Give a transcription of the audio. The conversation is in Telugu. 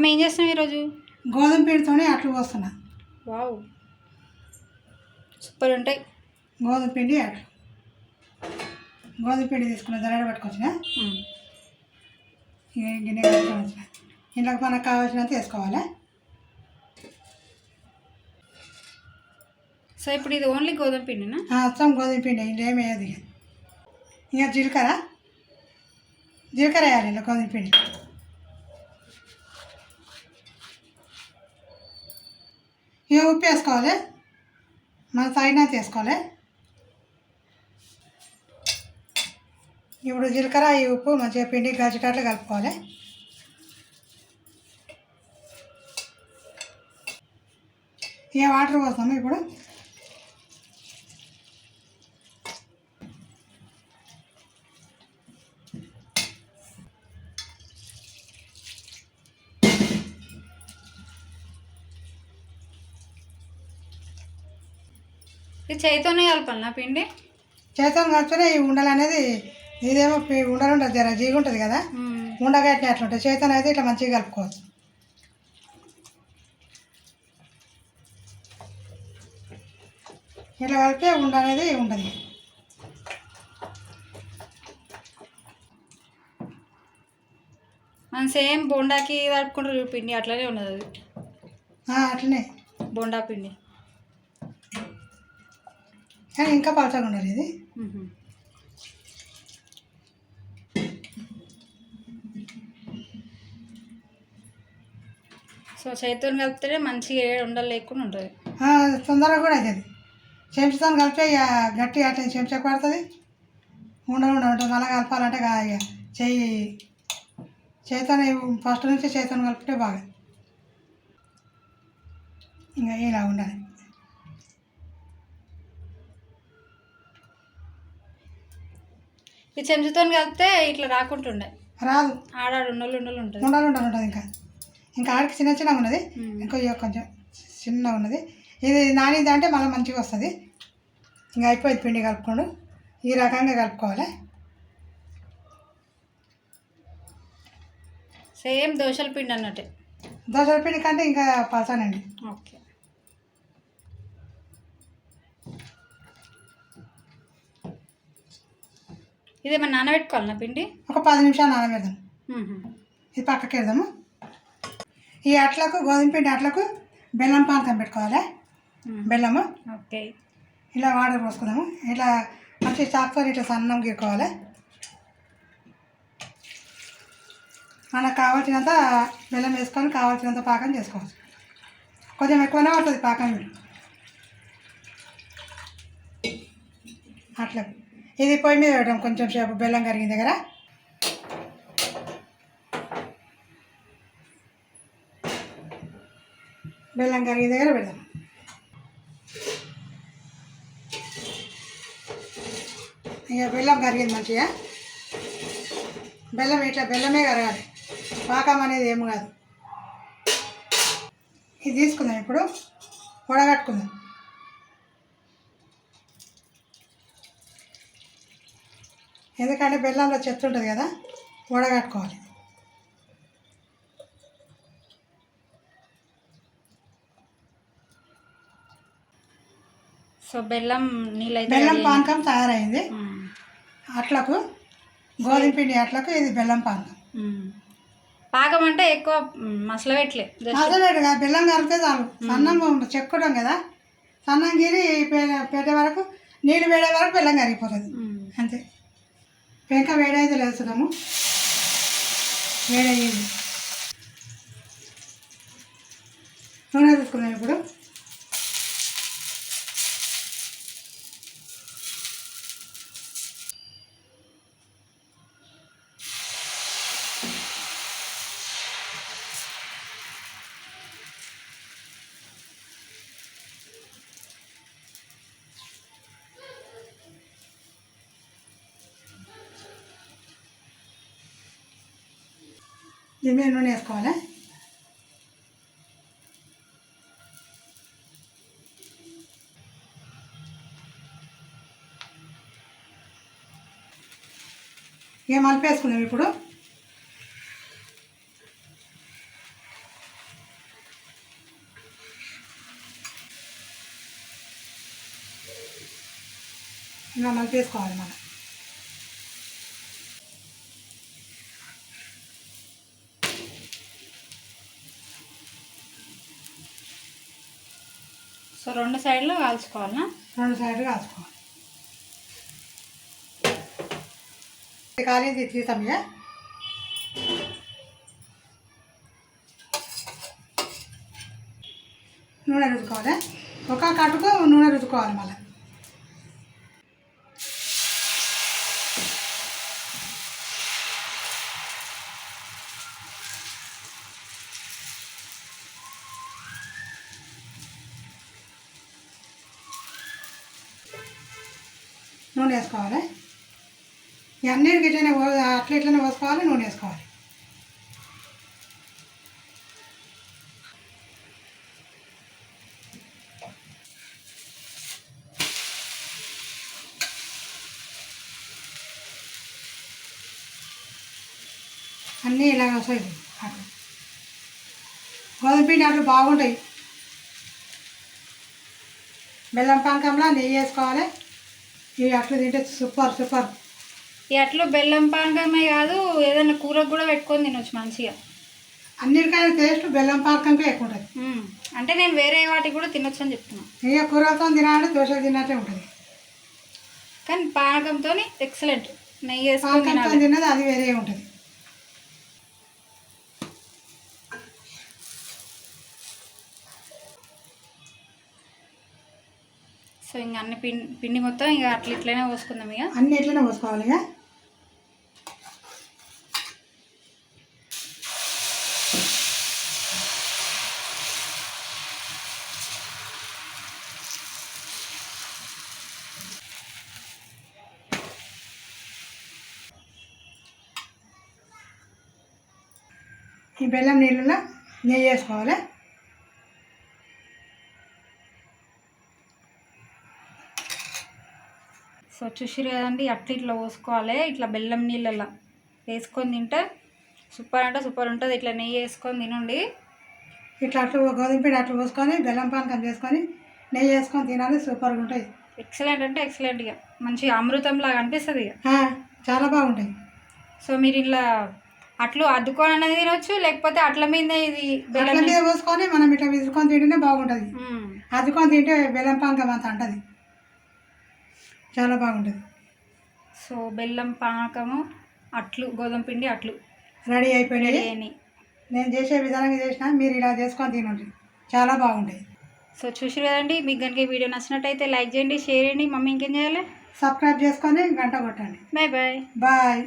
అమ్మ ఏం చేస్తున్నావు ఈరోజు? గోధుమ పిండితోనే అట్లు పోస్తున్నా వావ్. సూపర్ ఉంటాయి. గోధుమ పిండి అట్లు. గోధుమ పిండి తీసుకున్న జరగ పట్టుకొచ్చిన. గిన్నె వచ్చిన. ఇంట్లోకి మనకు కావాల్సినంత వేసుకోవాలి? సో ఇప్పుడు ఇది ఓన్లీ గోధుమ పిండినా? అచ్చం గోధుమ పిండి ఇంకేం వేయదు ఇక. ఇక జీలకర్ర. జీలకర్ర వేయాలి ఇలా గోధుమ పిండి. ఇక ఉప్పు వేసుకోవాలి? మన తగినంత వేసుకోవాలి ఇప్పుడు జీలకర్ర ఈ ఉప్పు మంచిగా పిండి గజ్జికట్లు కలుపుకోవాలి. ఇక వాటర్ పోస్తాము ఇప్పుడు? ఇది చేతితోనే కలపాలనా పిండి? చేతం కలిపితేనే ఈ ఉండలు అనేది ఇదేమో పి- ఉండలు ఉంటుంది జర జీగి ఉంటుంది కదా? మ్మ్. ఉండగట్టిన అట్లా ఉంటుంది? చేతన అయితే ఇట్లా మంచిగా కలుపుకోవచ్చు. ఇట్లా కలిపితే ఉండ అనేది ఉంటుంది. మనం సేమ్ బోండాకి తడుపుకుంటారు చూడు పిండి అట్లనే ఉన్నది అది. ఆ, అట్లనే. బోండా పిండి. కానీ ఇంకా పలచగా ఉండాలి ఇది. సో చేతితో కలిపితేనే మంచిగా ఏ ఉండలు లేకుండా ఉంటుంది. తొందరగా కూడా అవుతుంది. చెంచాతో కలిపితే ఇక గట్టి అట్లా చెంచా పడుతుంది. ఉండలు ఉండ ఉంటుంది మళ్ళీ కలపాలంటే ఇక చెయ్యి చేతన ఫస్ట్ నుంచి చేతను కలిపితే బాగా. ఇంకా ఇలా ఉండాలి. ఈ చెంచుతో కలిపితే ఇట్లా రాకుంటుండే. రాదు. ఆడాడు ఉండలు ఉండలు ఉంటుంది. ఉండాలి ఉండాలి ఉంటుంది ఇంకా. ఇంకా ఆడికి చిన్న చిన్నగా ఉన్నది. ఇక కొంచెం చిన్నగా ఉన్నది. ఇది నానింది అంటే మళ్ళీ మంచిగా వస్తుంది. ఇంకా అయిపోయింది పిండి కలుపుకోండు. ఈ రకంగా కలుపుకోవాలి. సేమ్ దోశల పిండి అన్నట్టే. దోశల పిండి కంటే ఇంకా పలసానండి. ఓకే. ఇదేమన్నా నానబెట్టుకోవాలన్నా పిండి? ఒక పది నిమిషాలు నానబెడదాం. ఇది పక్కకి వెళ్దాము ఈ అట్లకు గోధుమ పిండి అట్లకు బెల్లం పానకం పెట్టుకోవాలి. బెల్లము. ఓకే. ఇలా వాటర్ పోసుకుందాము. ఇట్లా మంచి చాకుతో ఇట్లా సన్నం గీరుకోవాలి. మనకు కావాల్సినంత బెల్లం వేసుకొని కావాల్సినంత పాకం చేసుకోవచ్చు. కొంచెం ఎక్కువనే పడుతుంది పాకం. అట్లా. ఇది పొయ్యి మీద పెట్టాం కొంచెం సేపు బెల్లం కరిగిన దగ్గర బెల్లం కరిగిన దగ్గర పెడదాం. ఇక బెల్లం కరిగింది మంచిగా. బెల్లం ఇట్లా బెల్లమే కరగాలి. పాకం అనేది ఏమి కాదు. ఇది తీసుకుందాం ఇప్పుడు. వడగట్టుకుందాం. ఎందుకంటే బెల్లంలో చెత్త ఉంటుంది కదా వడగట్టుకోవాలి. సో బెల్లం నీళ్ళైతే బెల్లం పానకం తయారైంది. అట్లకు గోధుమ పిండి అట్లకు ఇది బెల్లం పానకం. పాకం అంటే ఎక్కువ మ్మ్, మసల పెట్టలే జస్ట్ అసలు బెల్లం కలిపితే చాలు. సన్నం చెక్కుతాం కదా. సన్నం గీరి పెట్టే వరకు నీళ్ళు వేడే వరకు బెల్లం కరిగిపోతుంది. అంతే. పెంక వేడైతే లేస్తున్నాము వేడయ్యింది నూనె తీసుకున్నాం ఇప్పుడు. దీని నూనె వేసుకోవాలి? ఏం మలిపేసుకుందాం ఇప్పుడు? ఇంకా మలిపేసుకోవాలి మనం సో రెండు సైడ్లు కాల్చుకోవాలా? రెండు సైడ్లు కాల్చుకోవాలి. కాలేజీ తీసాం నూనె రుద్దుకోవాలి. ఒక కట్టుకు నూనె రుద్దుకోవాలి మళ్ళీ. నూనె వేసుకోవాలి. అన్నిటికి ఇట్లనే అట్లా ఇట్లనే పోసుకోవాలి నూనె వేసుకోవాలి. అన్నీ ఇలాగ వస్తాయి అట్లు. గోధుమ పిండి అట్లు బాగుంటాయి. బెల్లం పానకంలో నెయ్యి వేసుకోవాలి. ఇవి అట్లు తింటే సూపర్ సూపర్. ఈ అట్లు బెల్లం పానకమే కాదు ఏదైనా కూరకు కూడా పెట్టుకొని తినొచ్చు మంచిగా. అన్నిటికైనా టేస్ట్ బెల్లం పానకంకే ఎక్కువ ఉంటుంది. అంటే నేను వేరే వాటికి కూడా తినొచ్చు అని చెప్తున్నా. ఇక కూరలతో తినాలంటే దోశలు తిన్నట్టే ఉంటుంది. కానీ పానకంతో ఎక్సలెంట్ నెయ్యి వేసుకొని తిన్నది అది వేరే ఉంటుంది. సో ఇంక అన్ని పిండి పిండి మొత్తం ఇక అట్లా ఇట్లనే పోసుకుందాం ఇక. అన్ని ఎట్లనే పోసుకోవాలి ఇక? ఈ బెల్లం నీళ్ళలో నెయ్యి వేసుకోవాలి? సో చూసిరు కదండి అట్లా ఇట్లా పోసుకోవాలి ఇట్లా బెల్లం నీళ్ళల్లో వేసుకొని తింటే సూపర్ అంటే సూపర్ ఉంటుంది. ఇట్లా నెయ్యి వేసుకొని తినండి. ఇట్లా అట్లు గోధుమ పిండి అట్లు పోసుకొని బెల్లం పానకం చేసుకొని నెయ్యి వేసుకొని తినాలి సూపర్గా ఉంటుంది ఎక్సలెంట్ అంటే ఎక్సలెంట్ ఇక మంచిగా అమృతంలాగా అనిపిస్తుంది ఇక చాలా బాగుంటాయి. సో మీరు ఇలా అట్లు అద్దుకొని అనేది తినొచ్చు లేకపోతే అట్ల మీద ఇది బెల్లం మీద పోసుకొని మనం ఇట్లా విసుకొని తింటేనే బాగుంటుంది. అద్దుకొని తింటే బెల్లం పానకం అంత అంటది. చాలా బాగుంటుంది. సో బెల్లం పానకము అట్లు గోధుమ పిండి అట్లు. రెడీ అయిపోయినాయి. నేను చేసే విధానంగా చేసిన మీరు ఇలా చేసుకొని తినండి. చాలా బాగుంటాయి. సో చూసి కదండి మీకు కనుక ఈ వీడియో నచ్చినట్టయితే లైక్ చేయండి షేర్ చేయండి. మమ్మీ ఇంకేం చేయాలి? సబ్స్క్రైబ్ చేసుకొని గంట కొట్టండి. Bye bye. బాయ్.